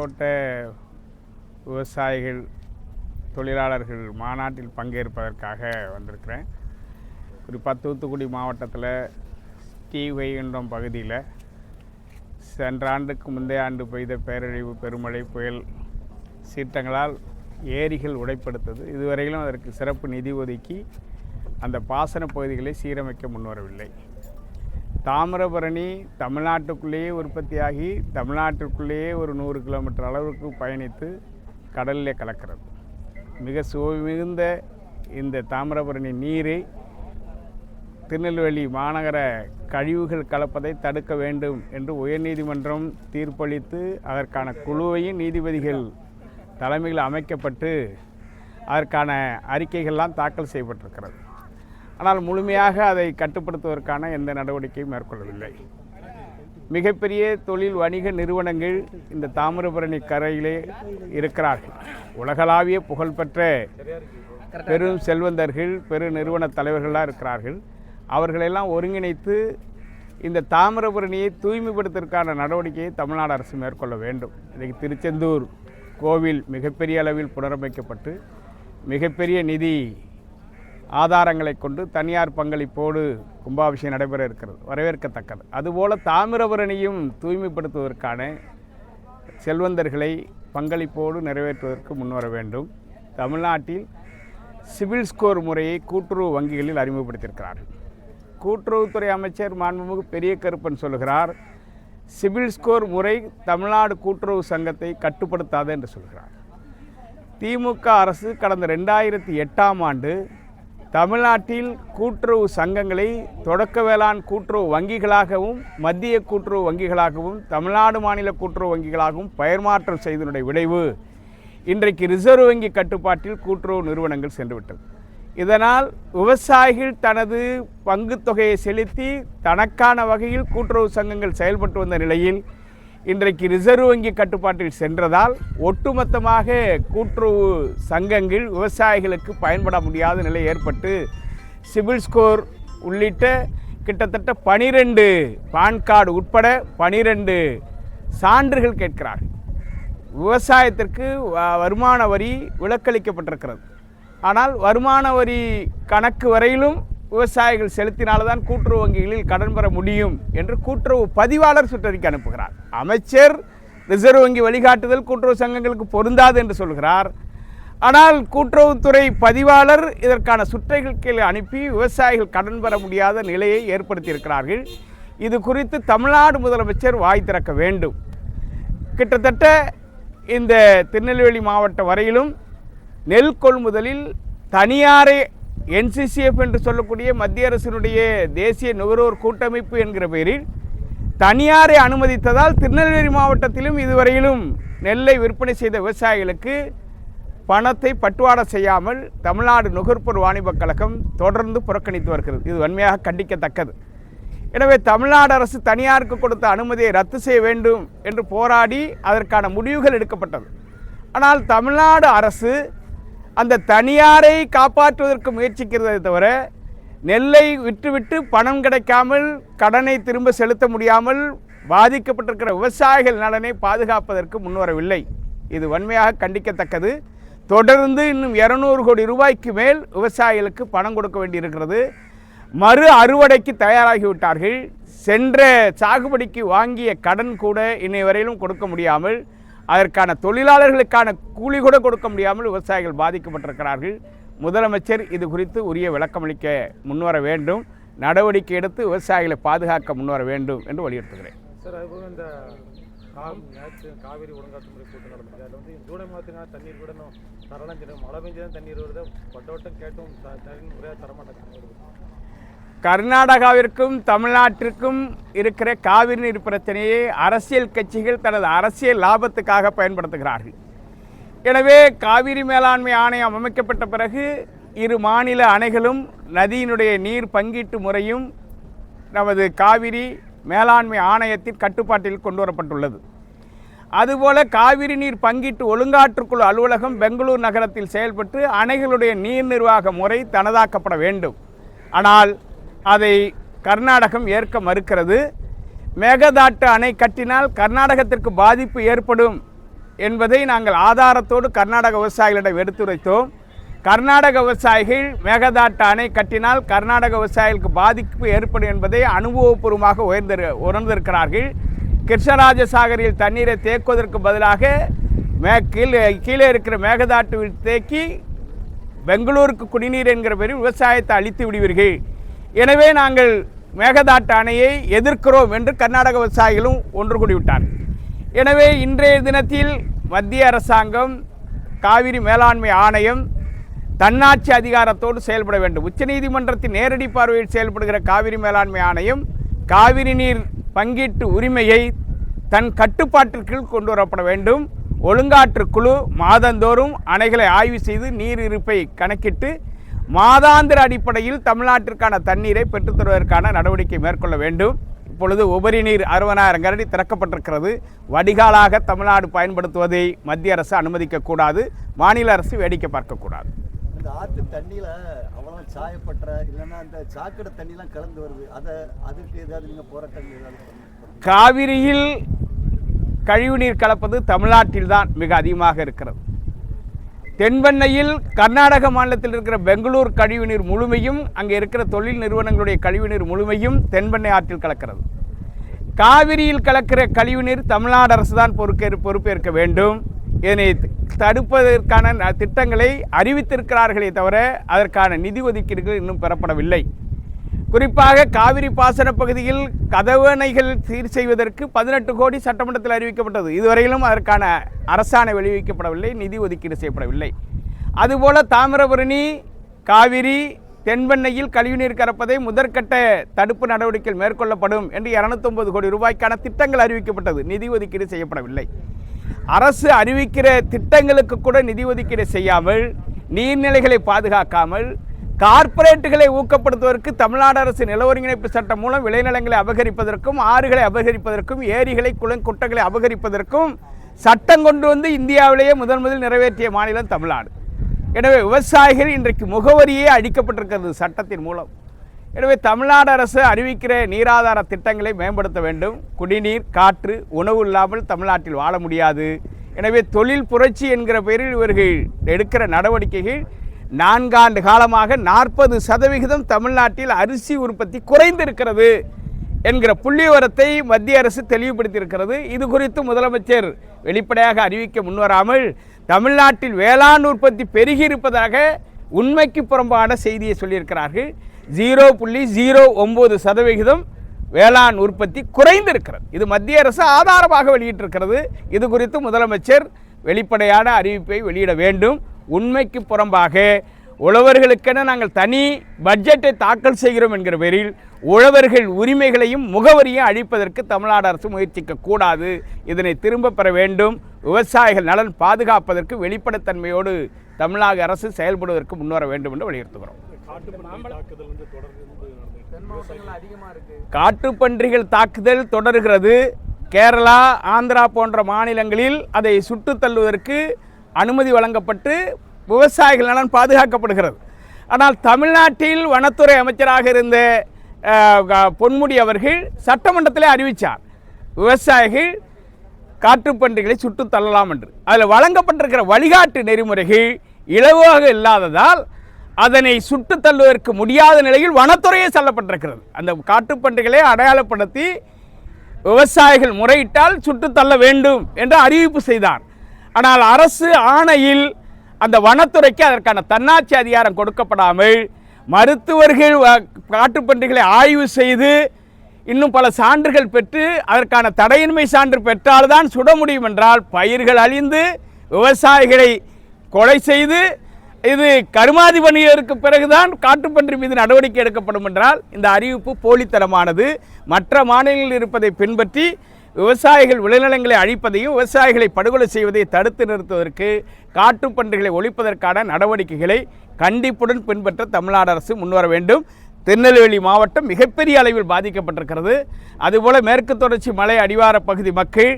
தோட்ட விவசாயிகள் தொழிலாளர்கள் மாநாட்டில் பங்கேற்பதற்காக வந்திருக்கிறேன். குறிப்பாக தூத்துக்குடி மாவட்டத்தில் ஸ்ரீவைகுண்டம் பகுதியில் சென்ற ஆண்டுக்கு முந்தைய ஆண்டு பெய்த பேரழிவு பெருமழை புயல் சீற்றங்களால் ஏரிகள் உடைப்படுத்தது. இதுவரையிலும் அதற்கு சிறப்பு நிதி ஒதுக்கி அந்த பாசன பகுதிகளை சீரமைக்க முன்வரவில்லை. தாமிரபரணி தமிழ்நாட்டுக்குள்ளேயே உற்பத்தியாகி தமிழ்நாட்டுக்குள்ளேயே ஒரு நூறு கிலோமீட்டர் அளவுக்கு பயணித்து கடலில் கலக்கிறது. மிக சுவை மிகுந்த இந்த தாமிரபரணி நீரை திருநெல்வேலி மாநகர கழிவுகள் கலப்பதை தடுக்க வேண்டும் என்று உயர்நீதிமன்றம் தீர்ப்பளித்து அதற்கான குழுவையும் நீதிபதிகள் தலைமையில் அமைக்கப்பட்டு அதற்கான அறிக்கைகள்லாம் தாக்கல் செய்யப்பட்டிருக்கிறது. ஆனால் முழுமையாக அதை கட்டுப்படுத்துவதற்கான எந்த நடவடிக்கையும் மேற்கொள்ளவில்லை. மிகப்பெரிய தொழில் வணிக நிறுவனங்கள் இந்த தாமிரபரணி கரையிலே இருக்கிறார்கள். உலகளாவிய புகழ்பெற்ற பெரும் செல்வந்தர்கள் பெரு நிறுவன தலைவர்களாக இருக்கிறார்கள். அவர்களெல்லாம் ஒருங்கிணைத்து இந்த தாமிரபரணியை தூய்மைப்படுத்துவதற்கான நடவடிக்கையை தமிழ்நாடு அரசு மேற்கொள்ள வேண்டும். இன்றைக்கு திருச்செந்தூர் கோவில் மிகப்பெரிய அளவில் புனரமைக்கப்பட்டு மிகப்பெரிய நிதி ஆதாரங்களை கொண்டு தனியார் பங்களிப்போடு கும்பாபிஷேகம் நடைபெற இருக்கிறது வரவேற்கத்தக்கது. அதுபோல் தாமிரபரணியும் தூய்மைப்படுத்துவதற்கான செல்வந்தர்களை பங்களிப்போடு நிறைவேற்றுவதற்கு முன்வர வேண்டும். தமிழ்நாட்டில் சிவில் ஸ்கோர் முறையை கூட்டுறவு வங்கிகளில் அறிமுகப்படுத்தியிருக்கிறார்கள். கூட்டுறவுத்துறை அமைச்சர் மாண்புமிகு பெரிய கருப்பன் சொல்கிறார் சிவில் ஸ்கோர் முறை தமிழ்நாடு கூட்டுறவு சங்கத்தை கட்டுப்படுத்தாது என்று சொல்கிறார். திமுக அரசு கடந்த ரெண்டாயிரத்தி எட்டாம் ஆண்டு தமிழ்நாட்டில் கூட்டுறவு சங்கங்களை தொடக்க வேளாண் கூட்டுறவு வங்கிகளாகவும் மத்திய கூட்டுறவு வங்கிகளாகவும் தமிழ்நாடு மாநில கூட்டுறவு வங்கிகளாகவும் பெயர் மாற்றம் செய்ததனுடைய விளைவு. இன்றைக்கு ரிசர்வ் வங்கி கட்டுப்பாட்டில் கூட்டுறவு நிறுவனங்கள் சென்றுவிட்டது. இதனால் விவசாயிகள் தனது பங்குத் தொகையை செலுத்தி தனக்கான வகையில் கூட்டுறவு சங்கங்கள் செயல்பட்டு வந்த நிலையில் இன்றைக்கு ரிசர்வ் வங்கி கட்டுப்பாட்டில் சென்றதால் ஒட்டுமொத்தமாக கூட்டுறவு சங்கங்கள் விவசாயிகளுக்கு பயன்பட முடியாத நிலை ஏற்பட்டு சிபில் ஸ்கோர் உள்ளிட்ட கிட்டத்தட்ட பனிரெண்டு பான் கார்டு உட்பட பனிரெண்டு சான்றுகள் கேட்கிறார்கள். விவசாயத்திற்கு வ- வருமான வரி விலக்களிக்கப்பட்டிருக்கிறது. ஆனால் வருமான வரி கணக்கு வரையிலும் விவசாயிகள் செலுத்தினால்தான் கூட்டுறவு வங்கிகளில் கடன் பெற முடியும் என்று கூட்டுறவு பதிவாளர் சுற்றறிக்கை அனுப்புகிறார். அமைச்சர் ரிசர்வ் வங்கி வழிகாட்டுதல் கூட்டுறவு சங்கங்களுக்கு பொருந்தாது என்று சொல்கிறார். ஆனால் கூட்டுறவுத்துறை பதிவாளர் இதற்கான சுற்றறிக்கைகளை அனுப்பி விவசாயிகள் கடன் பெற முடியாத நிலையை ஏற்படுத்தியிருக்கிறார்கள். இது குறித்து தமிழ்நாடு முதலமைச்சர் வாய் திறக்க வேண்டும். கிட்டத்தட்ட இந்த திருநெல்வேலி மாவட்டம் வரையிலும் நெல் கொள்முதலில் தனியாரை என்சிசிஎஃப் என்று சொல்லக்கூடிய மத்திய அரசினுடைய தேசிய நுகர்வோர் கூட்டமைப்பு என்கிற பெயரில் தனியாரை அனுமதித்ததால் திருநெல்வேலி மாவட்டத்திலும் இதுவரையிலும் நெல்லை விற்பனை செய்த விவசாயிகளுக்கு பணத்தை பட்டுவாடா செய்யாமல் தமிழ்நாடு நுகர்பொருள் வாணிபக் கழகம் தொடர்ந்து புறக்கணித்து வருகிறது. இது வன்மையாக கண்டிக்கத்தக்கது. எனவே தமிழ்நாடு அரசு தனியாருக்கு கொடுத்த அனுமதியை ரத்து செய்ய வேண்டும் என்று போராடி அதற்கான முடிவுகள் எடுக்கப்பட்டது. ஆனால் தமிழ்நாடு அரசு அந்த தனியாரை காப்பாற்றுவதற்கு முயற்சிக்கிறதை தவிர நெல்லை விற்றுவிட்டு பணம் கிடைக்காமல் கடனை திரும்ப செலுத்த முடியாமல் பாதிக்கப்பட்டிருக்கிற விவசாயிகள் நலனை பாதுகாப்பதற்கு முன்வரவில்லை. இது வன்மையாக கண்டிக்கத்தக்கது. தொடர்ந்து இன்னும் இரநூறு கோடி ரூபாய்க்கு மேல் விவசாயிகளுக்கு பணம் கொடுக்க வேண்டியிருக்கிறது. மறு அறுவடைக்கு தயாராகிவிட்டார்கள். சென்ற சாகுபடிக்கு வாங்கிய கடன் கூட இன்னை வரையிலும் கொடுக்க முடியாமல் அதற்கான தொழிலாளர்களுக்கான கூலி கூட கொடுக்க முடியாமல் விவசாயிகள் பாதிக்கப்பட்டிருக்கிறார்கள். முதலமைச்சர் இது குறித்து உரிய விளக்கமளிக்க முன்வர வேண்டும். நடவடிக்கை எடுத்து விவசாயிகளை பாதுகாக்க முன்வர வேண்டும் என்று வலியுறுத்துகிறேன். சார் அதுபோக இந்த காவிரி ஒழுங்காற்று முறை கூட்டம் நடந்தது அதில் வந்து ஜூலை மாதத்துக்கான தண்ணீர் விடணும் இன்னும் தரலாம். சொல்லி மழை பெஞ்சதான் தண்ணீர் வருது. பட்டவட்டம் கேட்டும் த தண்ணீர் முறையாக கர்நாடகாவிற்கும் தமிழ்நாட்டிற்கும் இருக்கிற காவிரி நீர் பிரச்சனையை அரசியல் கட்சிகள் தனது அரசியல் லாபத்துக்காக பயன்படுத்துகிறார்கள். எனவே காவிரி மேலாண்மை ஆணையம் அமைக்கப்பட்ட பிறகு இரு மாநில அணைகளும் நதியினுடைய நீர் பங்கீட்டு முறையும் நமது காவிரி மேலாண்மை ஆணையத்தின் கட்டுப்பாட்டில் கொண்டு வரப்பட்டுள்ளது. அதுபோல காவிரி நீர் பங்கீட்டு ஒழுங்காற்றுக்குழு அலுவலகம் பெங்களூர் நகரத்தில் செயல்பட்டு அணைகளுடைய நீர் நிர்வாக முறை தனதாக்கப்பட வேண்டும். ஆனால் அதை கர்நாடகம் ஏற்க மறுக்கிறது. மேகதாட்டு அணை கட்டினால் கர்நாடகத்திற்கு பாதிப்பு ஏற்படும் என்பதை நாங்கள் ஆதாரத்தோடு கர்நாடக விவசாயிகளிடம் எடுத்துரைத்தோம். கர்நாடக விவசாயிகள் மேகதாட்டு அணை கட்டினால் கர்நாடக விவசாயிகளுக்கு பாதிப்பு ஏற்படும் என்பதை அனுபவபூர்வமாக உயர்ந்திரு உணர்ந்திருக்கிறார்கள். கிருஷ்ணராஜசாகரில் தண்ணீரை தேக்குவதற்கு பதிலாக மே கீழே கீழே இருக்கிற மேகதாட்டு தேக்கி பெங்களூருக்கு குடிநீர் என்கிற பேரில் விவசாயத்தை அழித்து விடுவீர்கள். எனவே நாங்கள் மேகதாட்டு அணையை எதிர்க்கிறோம் என்று கர்நாடக விவசாயிகளும் ஒன்று கூடிவிட்டார்கள் எனவே இன்றைய தினத்தில் மத்திய அரசாங்கம் காவிரி மேலாண்மை ஆணையம் தன்னாட்சி அதிகாரத்தோடு செயல்பட வேண்டும். உச்சநீதிமன்றத்தின் நேரடி பார்வையில் செயல்படுகிற காவிரி மேலாண்மை ஆணையம் காவிரி நீர் பங்கீட்டு உரிமையை தன் கட்டுப்பாட்டிற்குள் கொண்டு வரப்பட வேண்டும். ஒழுங்காற்று குழு மாதந்தோறும் அணைகளை ஆய்வு செய்து நீர் இருப்பை கணக்கிட்டு மாதாந்திர அடிப்படையில் தமிழ்நாட்டிற்கான தண்ணீரை பெற்றுத் தருவதற்கான நடவடிக்கை மேற்கொள்ள வேண்டும். இப்பொழுது உபரி நீர் அறுபதாயிரம் கரடி திறக்கப்பட்டிருக்கிறது. வடிகாலாக தமிழ்நாடு பயன்படுத்துவதை மத்திய அரசு அனுமதிக்கக்கூடாது. மாநில அரசு வேடிக்கை பார்க்கக்கூடாது. இந்த ஆற்று தண்ணியில அவ்வளோ சாயப்பட்ட இல்லைன்னா இந்த சாக்கடை தண்ணிலாம் கலந்து வருது. அதை அதுக்கு ஏதாவது நீங்கள் போராட்டம் ஏதாவது காவிரியில் கழிவுநீர் கலப்பது தமிழ்நாட்டில் தான் மிக அதிகமாக இருக்கிறது. தென்பெண்ணையில் கர்நாடக மாநிலத்தில் இருக்கிற பெங்களூர் கழிவுநீர் முழுமையும் அங்கே இருக்கிற தொழில் நிறுவனங்களுடைய கழிவுநீர் முழுமையும் தென்பெண்ணை ஆற்றில் கலக்கிறது. காவிரியில் கலக்கிற கழிவுநீர் தமிழ்நாடு அரசு தான் பொறுக்கே பொறுப்பேற்க வேண்டும். இதனை தடுப்பதற்கான ந- திட்டங்களை அறிவித்திருக்கிறார்களே தவிர அதற்கான நிதி ஒதுக்கீடுகள் இன்னும் பெறப்படவில்லை. குறிப்பாக காவிரி பாசன பகுதியில் கதவணைகள் சீர் செய்வதற்கு பதினெட்டு கோடி சட்டமன்றத்தில் அறிவிக்கப்பட்டது. இதுவரையிலும் அதற்கான அரசாணை வெளிவிக்கப்படவில்லை நிதி ஒதுக்கீடு செய்யப்படவில்லை. அதுபோல தாமிரபரணி காவிரி தென்பெண்ணையில் கழிவுநீர் கறப்பதை முதற்கட்ட தடுப்பு நடவடிக்கைகள் மேற்கொள்ளப்படும் என்று 209 கோடி ரூபாய்க்கான திட்டங்கள் அறிவிக்கப்பட்டது. நிதி ஒதுக்கீடு செய்யப்படவில்லை. அரசு அறிவிக்கிற திட்டங்களுக்கு கூட நிதி ஒதுக்கீடு செய்யாமல் நீர்நிலைகளை பாதுகாக்காமல் கார்ப்பரேட்டுகளை ஊக்கப்படுத்துவதற்கு தமிழ்நாடு அரசு நில ஒருங்கிணைப்பு சட்டம் மூலம் விளைநிலங்களை அபகரிப்பதற்கும் ஆறுகளை அபகரிப்பதற்கும் ஏரிகளை குளம் குட்டைகளை அபகரிப்பதற்கும் சட்டம் கொண்டு வந்து இந்தியாவிலேயே முதன் முதல் நிறைவேற்றிய மாநிலம் தமிழ்நாடு. எனவே விவசாயிகள் இன்றைக்கு முகவரியே அழிக்கப்பட்டிருக்கிறது சட்டத்தின் மூலம். எனவே தமிழ்நாடு அரசு அறிவிக்கிற நீராதார திட்டங்களை மேம்படுத்த வேண்டும். குடிநீர் காற்று உணவு இல்லாமல் தமிழ்நாட்டில் வாழ முடியாது. எனவே தொழில் புரட்சி என்கிற பெயரில் இவர்கள் எடுக்கிற நடவடிக்கைகள் நான்காண்டு காலமாக நாற்பது சதவிகிதம் தமிழ்நாட்டில் அரிசி உற்பத்தி குறைந்திருக்கிறது என்கிற புள்ளிவரத்தை மத்திய அரசு தெளிவுபடுத்தியிருக்கிறது. இது குறித்து முதலமைச்சர் வெளிப்படையாக அறிவிக்க முன்வராமல் தமிழ்நாட்டில் வேளாண் உற்பத்தி பெருகி இருப்பதாக உண்மைக்கு புறம்பான செய்தியை சொல்லியிருக்கிறார்கள். ஜீரோ புள்ளி ஜீரோ ஒம்பது சதவிகிதம் வேளாண் உற்பத்தி குறைந்திருக்கிறது. இது மத்திய அரசு ஆதாரமாக வெளியிட்டிருக்கிறது. இது குறித்து முதலமைச்சர் வெளிப்படையான அறிவிப்பை வெளியிட வேண்டும். உண்மைக்கு புறம்பாக உழவர்களுக்கென நாங்கள் தனி பட்ஜெட்டை தாக்கல் செய்கிறோம் என்கிற பேரில் உழவர்கள் உரிமைகளையும் முகவரியும் அழிப்பதற்கு தமிழ்நாடு அரசு முயற்சிக்க கூடாது. இதனை திரும்ப பெற வேண்டும். விவசாயிகள் நலன் பாதுகாப்பதற்கு வெளிப்படைத்தன்மையோடு தமிழக அரசு செயல்படுவதற்கு முன்வர வேண்டும் என்று வலியுறுத்துகிறோம். காட்டுப்பன்றிகள் தாக்குதல் தொடர்கிறது. கேரளா ஆந்திரா போன்ற மாநிலங்களில் அதை சுட்டுத் தள்ளுவதற்கு அனுமதி வழங்கப்பட்டு விவசாயிகள் நலன் பாதுகாக்கப்படுகிறது. ஆனால் தமிழ்நாட்டில் வனத்துறை அமைச்சராக இருந்த பொன்முடி அவர்கள் சட்டமன்றத்திலே அறிவித்தார் விவசாயிகள் காட்டுப்பன்றிகளை சுட்டு தள்ளலாம் என்று. அதில் வழங்கப்பட்டிருக்கிற வழிகாட்டு நெறிமுறைகள் இலவாக இல்லாததால் அதனை சுட்டு தள்ளுவதற்கு முடியாத நிலையில் வனத்துறையே செல்லப்பட்டிருக்கிறது அந்த காட்டுப்பன்றிகளை அடையாளப்படுத்தி விவசாயிகள் முறையிட்டால் சுட்டு தள்ள வேண்டும் என்று அறிவிப்பு செய்தார். ஆனால் அரசு ஆணையில் அந்த வனத்துறைக்கு அதற்கான தன்னாட்சி அதிகாரம் கொடுக்கப்படாமல் மருத்துவர்கள் காட்டுப்பன்றிகளை ஆய்வு செய்து இன்னும் பல சான்றுகள் பெற்று அதற்கான தடையின்மை சான்று பெற்றால்தான் சுட முடியும் என்றால் பயிர்கள் அழிந்து விவசாயிகளை கொலை செய்து இது கருமாதி பணியருக்கு பிறகுதான் காட்டுப்பன்றி மீது நடவடிக்கை எடுக்கப்படும் என்றால் இந்த அறிவிப்பு போலித்தனமானது. மற்ற மாநிலங்களில் இருப்பதை பின்பற்றி விவசாயிகள் விளைநிலங்களை அழிப்பதையும் விவசாயிகளை படுகொலை செய்வதை தடுத்து நிறுத்துவதற்கு காட்டுப்பன்றிகளை ஒழிப்பதற்கான நடவடிக்கைகளை கண்டிப்புடன் பின்பற்ற தமிழ்நாடு அரசு முன்வர வேண்டும். திருநெல்வேலி மாவட்டம் மிகப்பெரிய அளவில் பாதிக்கப்பட்டிருக்கிறது. அதுபோல் மேற்கு தொடர்ச்சி மலை அடிவார பகுதி மக்கள்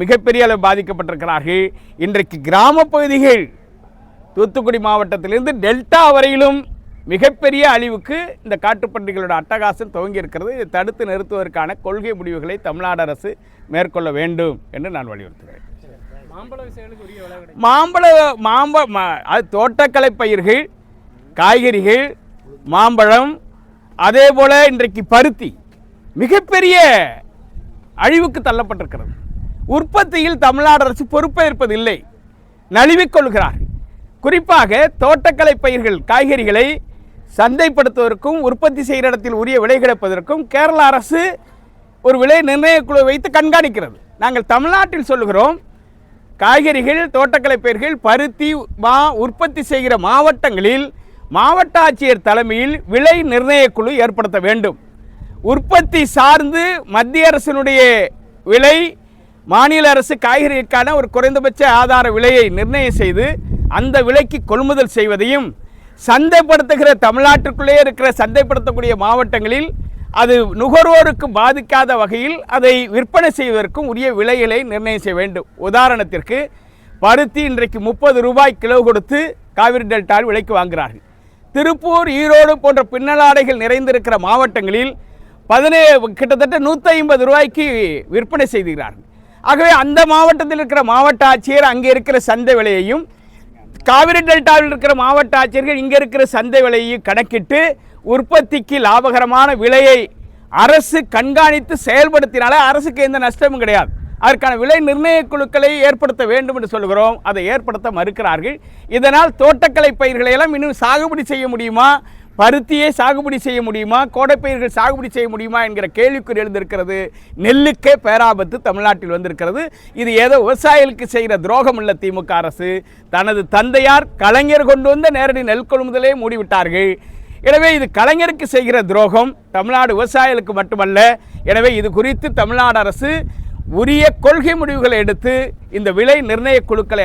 மிகப்பெரிய அளவில் பாதிக்கப்பட்டிருக்கிறார்கள். இன்றைக்கு கிராம பகுதிகள் தூத்துக்குடி மாவட்டத்திலிருந்து டெல்டா வரையிலும் மிகப்பெரிய அழிவுக்கு இந்த காட்டுப்பன்றிகளோட அட்டகாசம் துவங்கி இருக்கிறது. இதை தடுத்து நிறுத்துவதற்கான கொள்கை முடிவுகளை தமிழ்நாடு அரசு மேற்கொள்ள வேண்டும் என்று நான் வலியுறுத்துகிறேன். மாம்பழ மாம்ப அது தோட்டக்கலை பயிர்கள் காய்கறிகள் மாம்பழம் அதே போல் இன்றைக்கு பருத்தி மிகப்பெரிய அழிவுக்கு தள்ளப்பட்டிருக்கிறது. உற்பத்தியில் தமிழ்நாடு அரசு பொறுப்பேற்பதில்லை. நழுவிக் கொள்கிறார்கள். குறிப்பாக தோட்டக்கலை பயிர்கள் காய்கறிகளை சந்தைப்படுத்துவதற்கும் உற்பத்தி செய்கிற இடத்தில் உரிய விலை கிடைப்பதற்கும் கேரள அரசு ஒரு விலை நிர்ணய குழு வைத்து கண்காணிக்கிறது. நாங்கள் தமிழ்நாட்டில் சொல்லுகிறோம் காய்கறிகள் தோட்டக்கலை பயிர்கள் பருத்தி மா உற்பத்தி செய்கிற மாவட்டங்களில் மாவட்ட ஆட்சியர் தலைமையில் விலை நிர்ணய குழு ஏற்படுத்த வேண்டும். உற்பத்தி சார்ந்து மத்திய அரசினுடைய விலை மாநில அரசு காய்கறிக்கான ஒரு குறைந்தபட்ச ஆதார விலையை நிர்ணயம் செய்து அந்த விலைக்கு கொள்முதல் செய்வதையும் சந்தைப்படுத்துகிற தமிழ்நாட்டுக்குள்ளே இருக்கிற சந்தைப்படுத்தக்கூடிய மாவட்டங்களில் அது நுகர்வோருக்கு பாதிக்காத வகையில் அதை விற்பனை செய்வதற்கும் உரிய விலைகளை நிர்ணயம் செய்ய வேண்டும். உதாரணத்திற்கு பருத்தி இன்றைக்கு முப்பது ரூபாய் கிலோ கொடுத்து காவிரி டெல்டாவில் விலைக்கு வாங்குகிறார்கள். திருப்பூர் ஈரோடு போன்ற பின்னலாடைகள் நிறைந்திருக்கிற மாவட்டங்களில் பதினே கிட்டத்தட்ட நூற்றி ஐம்பது ரூபாய்க்கு விற்பனை செய்துகிறார்கள். ஆகவே அந்த மாவட்டத்தில் இருக்கிற மாவட்ட ஆட்சியர் அங்கே இருக்கிற சந்தை விலையையும் காவிரி டெல்டாவில் இருக்கிற மாவட்ட ஆட்சியர்கள் இங்கே இருக்கிற சந்தை விலையை கணக்கிட்டு உற்பத்திக்கு லாபகரமான விலையை அரசு கண்காணித்து செயல்படுத்தினாலே அரசுக்கு எந்த நஷ்டமும் கிடையாது. அதற்கான விலை நிர்ணய குழுக்களை ஏற்படுத்த வேண்டும் என்று சொல்கிறோம். அதை ஏற்படுத்த மறுக்கிறார்கள். இதனால் தோட்டக்கலை பயிர்களை எல்லாம் இன்னும் சாகுபடி செய்ய முடியுமா? பருத்தியை சாகுபடி செய்ய முடியுமா? கோடைப்பயிர்கள் சாகுபடி செய்ய முடியுமா? என்கிற கேள்விக்குறி எழுந்திருக்கிறது. நெல்லுக்கே பேராபத்து தமிழ்நாட்டில் வந்திருக்கிறது. இது ஏதோ விவசாயிகளுக்கு செய்கிற துரோகம் உள்ள திமுக அரசு. தனது தந்தையார் கலைஞர் கொண்டு வந்த நேரடி நெல் கொள்முதலே மூடிவிட்டார்கள். எனவே இது கலைஞருக்கு செய்கிற துரோகம் தமிழ்நாடு விவசாயிகளுக்கு மட்டுமல்ல. எனவே இது குறித்து தமிழ்நாடு அரசு உரிய கொள்கை முடிவுகளை எடுத்து இந்த விலை நிர்ணய குழுக்களை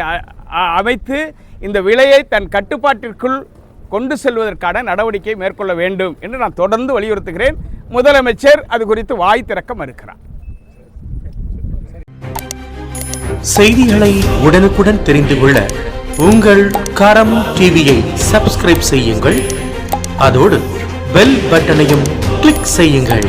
அமைத்து இந்த விலையை தன் கட்டுப்பாட்டிற்குள் கொண்டு செல்வதற்கான நடவடிக்கை மேற்கொள்ள வேண்டும் என்று நான் தொடர்ந்து வலியுறுத்துகிறேன். முதலமைச்சர் அது குறித்து வாய் திறக்க மறுக்கிறார். செய்திகளை உடனுக்குடன் தெரிந்து கொள்ள உங்கள் கரம் டிவியை சப்ஸ்கிரைப் செய்யுங்கள். அதோடு பெல் பட்டனையும் கிளிக் செய்யுங்கள்.